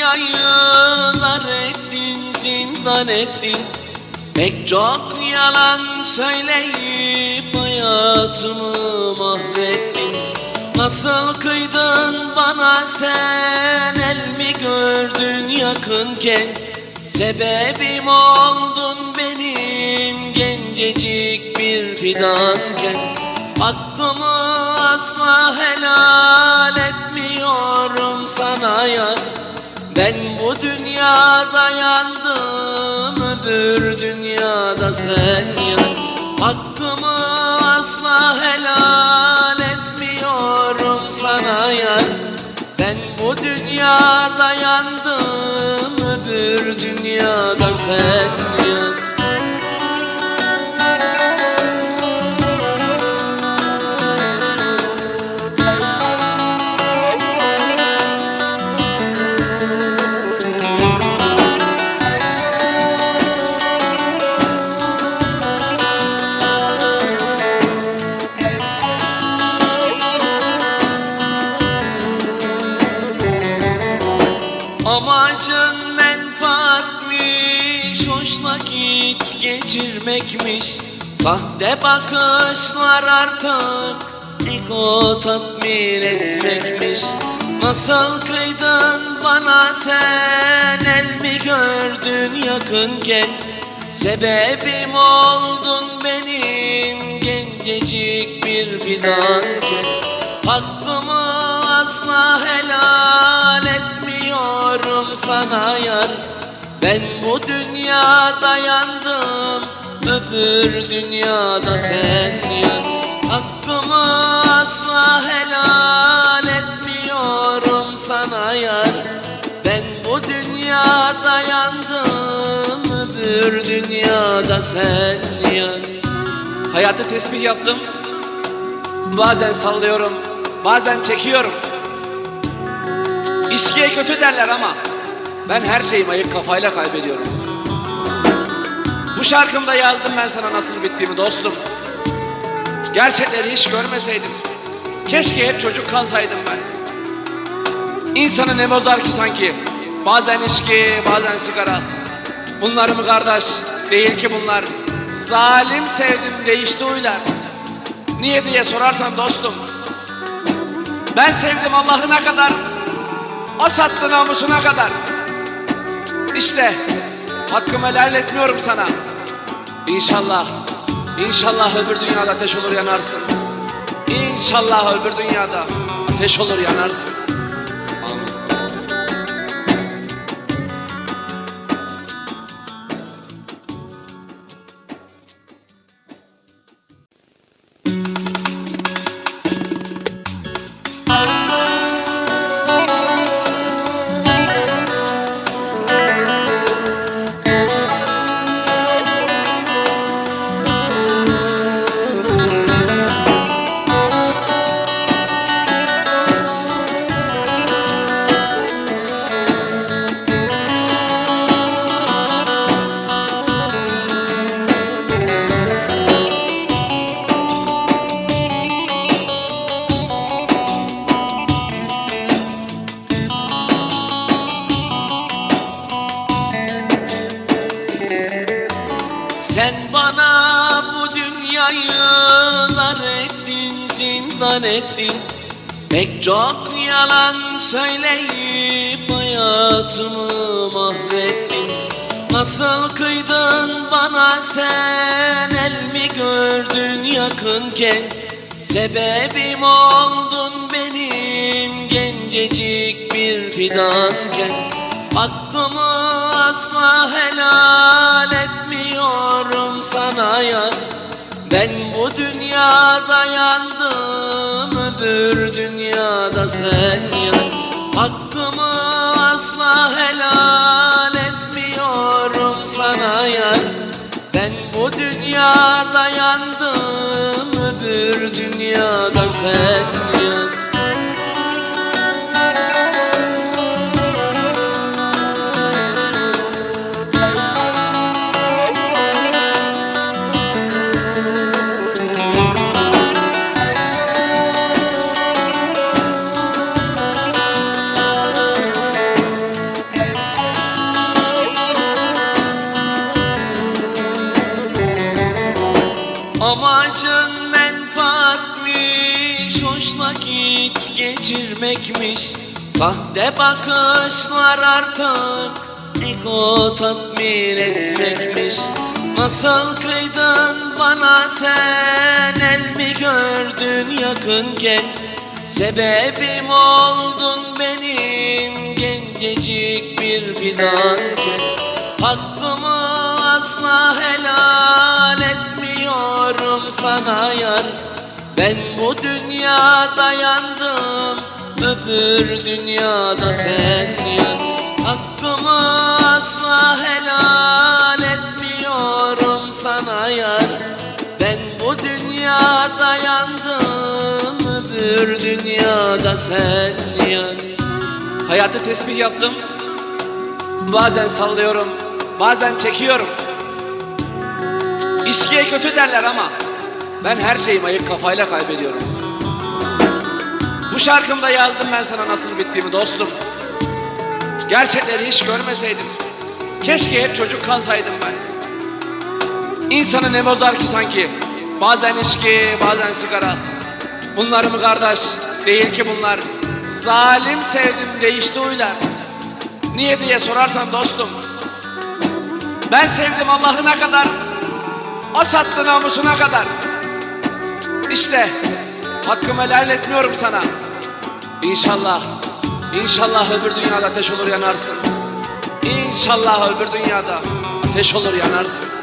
dünyayı ettin, zindan ettin. Pek çok yalan söyleyip hayatımı mahvettin. Nasıl kıydın bana sen el mi gördün yakınken? Sebebim oldun benim gencecik bir fidanken. Hakkımı asla helal etmiyorum sana yar Ben bu dünyada yandım öbür dünyada sen yar Hakkımı asla helal etmiyorum sana yar. Ben bu dünyada yandım öbür dünyada sen yar Amacın menfaatmiş, hoş vakit geçirmekmiş. Sahte bakışlar artık ego tatmin etmekmiş. Nasıl kıydın bana sen el mi gördün yakınken? Sebebim oldun benim gencecik bir fidanken. Hakkımı asla helal etmiyorum sana yar Ben bu dünyada yandım öbür dünyada sen yar Hakkımı asla helal etmiyorum sana yar Ben bu dünyada yandım öbür dünyada sen yar Hayata tesbih yaptım. Bazen sallıyorum, bazen çekiyorum. İşkiye kötü derler ama ben her şeyimi ayık kafayla kaybediyorum. Bu şarkımda yazdım ben sana nasıl bittiğimi dostum. Gerçekleri hiç görmeseydim. Keşke hep çocuk kalsaydım ben. İnsanı ne bozar ki sanki? Bazen içki, bazen sigara. Bunlar mı kardeş? Değil ki bunlar. Zalim sevdim değişti huylar. Niye diye sorarsan dostum. Ben sevdim Allah'ına kadar. O sattı namusuna kadar. İşte hakkımı helal etmiyorum sana. İnşallah, inşallah öbür dünyada ateş olur yanarsın. İnşallah öbür dünyada ateş olur yanarsın. Dar ettin, zindan ettin. Pek çok yalan söyleyip hayatımı mahvettin. Nasıl kıydın bana sen el mi gördün yakınken? Sebebim oldun benim gencecik bir fidanken. Hakkımı asla helal etmiyorum sana yar Ben bu dünyada yandım öbür dünyada sen yar Hakkımı asla helal etmiyorum sana yar. Ben bu dünyada yandım öbür dünyada sen yar Amacın menfaatmiş Hoş vakit geçirmekmiş. Sahte bakışlar artık Ego tatmin etmekmiş. Nasıl kıydın bana sen El mi gördün yakınken? Sebebim oldun benim Gencecik bir fidanken. Hakkımı asla helal sana yar Ben bu dünyada yandım Öbür dünyada sen yan Hakkımı asla helal etmiyorum sana yar Ben bu dünyada yandım Öbür dünyada sen yan Hayatı tesbih yaptım. Bazen sallıyorum, bazen çekiyorum. İçkiye kötü derler ama ben her şeyimi ayık kafayla kaybediyorum. Bu şarkımda yazdım ben sana nasıl bittiğimi dostum. Gerçekleri hiç görmeseydim. Keşke hep çocuk kalsaydım ben. İnsanı ne bozar ki sanki? Bazen içki, bazen sigara. Bunlar mı kardeş? Değil ki bunlar. Zalim sevdim değişti huylar. Niye diye sorarsan dostum. Ben sevdim Allah'ına kadar. O sattı namusuna kadar. İşte hakkımı helal etmiyorum sana. İnşallah, inşallah öbür dünyada ateş olur yanarsın. İnşallah öbür dünyada ateş olur yanarsın.